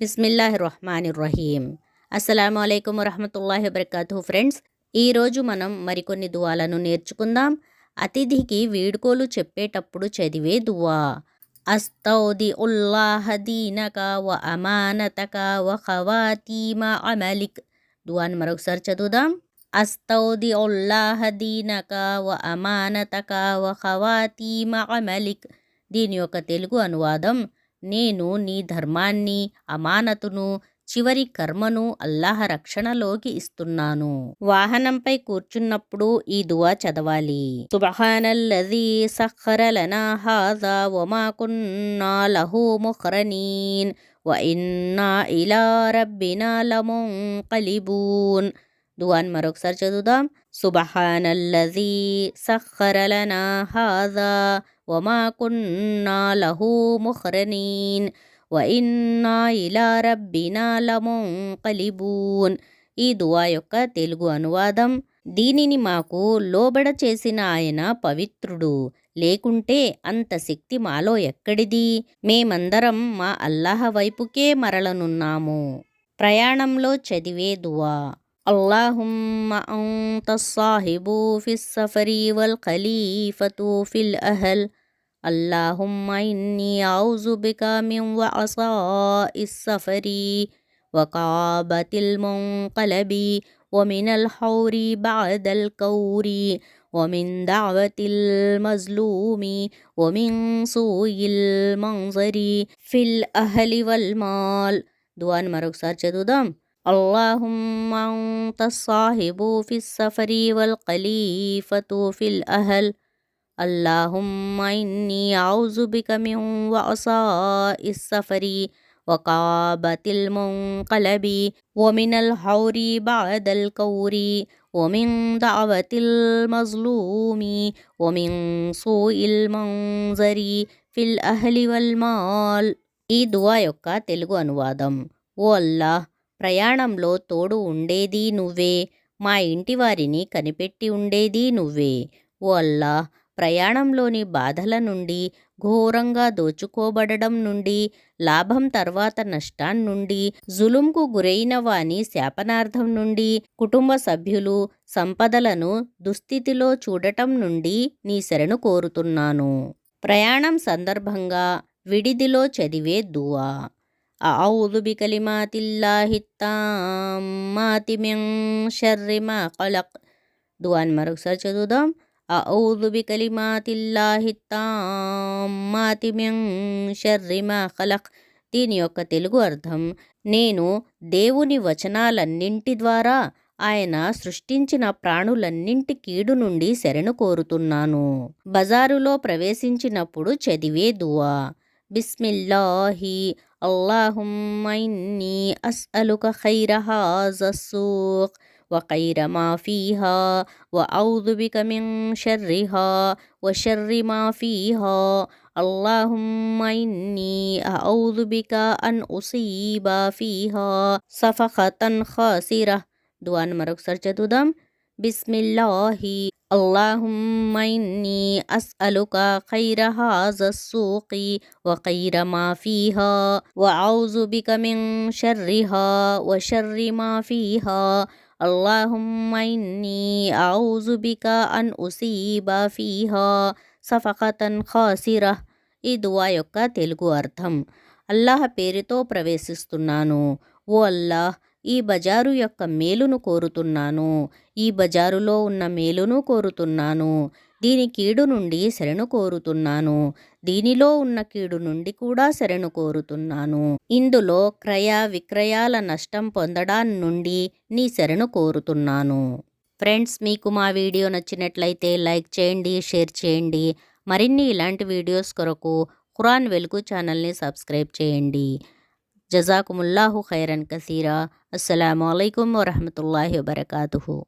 బిస్మిల్లాహ్ రహమాన్ రహీం అస్సలం అయికం వరహమతుల్లాహి వబర్కాతు ఫ్రెండ్స్ ఈరోజు మనం మరికొన్ని దువాలను నేర్చుకుందాం. అతిథికి వీడుకోలు చెప్పేటప్పుడు చదివే దువా. అస్తౌది ఉల్లాహ దీనక వ అమానతక వ ఖవాతీమ అమలిక్. దువాని మరొకసారి చదువుదాం. అస్తౌది ఉల్లాహ దీనక వ అమానతక వ ఖవాతీమ అమలిక్. దీని యొక్క తెలుగు అనువాదం నేను నీ ధర్మాన్ని అమానతును చివరి కర్మను అల్లాహ రక్షణలోకి ఇస్తున్నాను. వాహనంపై కూర్చున్నప్పుడు ఈ దువా చదవాలి. సుబహానల్లది సఖర హాజా వమా కున్నా లహు ముఖరనీన్. వ ఇన్నా ఇలా రబ్బినా లముంకలిబూన్. దువాన్ మరొకసారి చదువుదాం. సుబహానల్లది సఖర హాదా హాజా వమా కున్నా లహు ముఖరనీన్ వ ఇన్నా ఇలా రబ్బినా లముంకలిబూన్ ఈ దువా యొక్క తెలుగు అనువాదం దీనిని మాకు లోబడ చేసిన ఆయన పవిత్రుడు లేకుంటే అంత శక్తి మాలో ఎక్కడిది మేమందరం మా అల్లాహ వైపుకే మరలనున్నాము ప్రయాణంలో చదివే దువా اللهم أنت الصاحب في السفر والخليفة في الأهل اللهم إني أعوذ بك من وعصاء السفر وقابة المنقلب ومن الحور بعد الكور ومن دعوة المظلوم ومن سوء المنظر في الأهل والمال دوان మరొకసారి చదువుదాం اللهم أنت الصاحب في السفر والخليفة في الأهل اللهم إني أعوذ بك من وعصاء السفر وقابة المنقلب ومن الحور بعد الكور ومن دعوة المظلوم ومن سوء المنظر في الأهل والمال ఈ దువా యొక్క తెలుగు అనువాదం ఓ అల్లాహ్ ప్రయాణంలో తోడు ఉండేది నువ్వే మా ఇంటి వారిని కనిపెట్టి ఉండేది నువ్వే ఓ అల్లాహ్ ప్రయాణంలోని బాధల నుండి ఘోరంగా దోచుకోబడడం నుండి లాభం తర్వాత నష్టాన్నుండి జులుంకు గురైన వాని శాపనార్థం నుండి కుటుంబ సభ్యులు సంపదలను దుస్థితిలో చూడటం నుండి నీ శరణు కోరుతున్నాను ప్రయాణం సందర్భంగా విడిదిలో చదివే దువా أعوذ بكلمات الله التامات من شر ما خلق దువాన్ మరొకసారి చదువుదాం أعوذ بكلمات الله التامات من شر ما خلق దీని యొక్క తెలుగు అర్థం నేను దేవుని వచనాలన్నింటి ద్వారా ఆయన సృష్టించిన ప్రాణులన్నింటి కీడు నుండి శరణు కోరుతున్నాను బజారులో ప్రవేశించినప్పుడు చదివే దువా బిస్మిల్లాహి اللهم إني أسألك خير هذا السوق وخير ما فيها وأعوذ بك من شرها وشر ما فيها. اللهم إني أعوذ بك أن أصيب فيها. صفقة خاسرة. دوان مرق سرجدودم بسم الله. اللهم إني أسألك خير هذا السوق وخير ما فيها. وأعوذ بك من شرها وشر ما فيها. اللهم إني أعوذ بك أن أصيب فيها صفقة خاسرة ఈ దువా యొక్క తెలుగు అర్థం అల్లాహ్ పేరుతో ప్రవేశిస్తున్నాను ఓ అల్లాహ్ ఈ బజారు యొక్క మేలును కోరుతున్నాను ఈ బజారులో ఉన్న మేలును కోరుతున్నాను దీని కీడు నుండి శరణు కోరుతున్నాను. దీనిలో ఉన్న కీడు నుండి కూడా శరణు కోరుతున్నాను. ఇందులో క్రయ విక్రయాల నష్టం పొందడాన్ని నుండి నీ శరణు కోరుతున్నాను. ఫ్రెండ్స్ మీకు మా వీడియో నచ్చినట్లయితే లైక్ చేయండి షేర్ చేయండి. మరిన్ని ఇలాంటి వీడియోస్ కొరకు ఖురాన్ వెలుగు ఛానల్ని సబ్స్క్రైబ్ చేయండి. జజాకుముల్లాహు ఖైరన్ కసీరా. అస్సలం అయికం వరహమూల వబర్కూ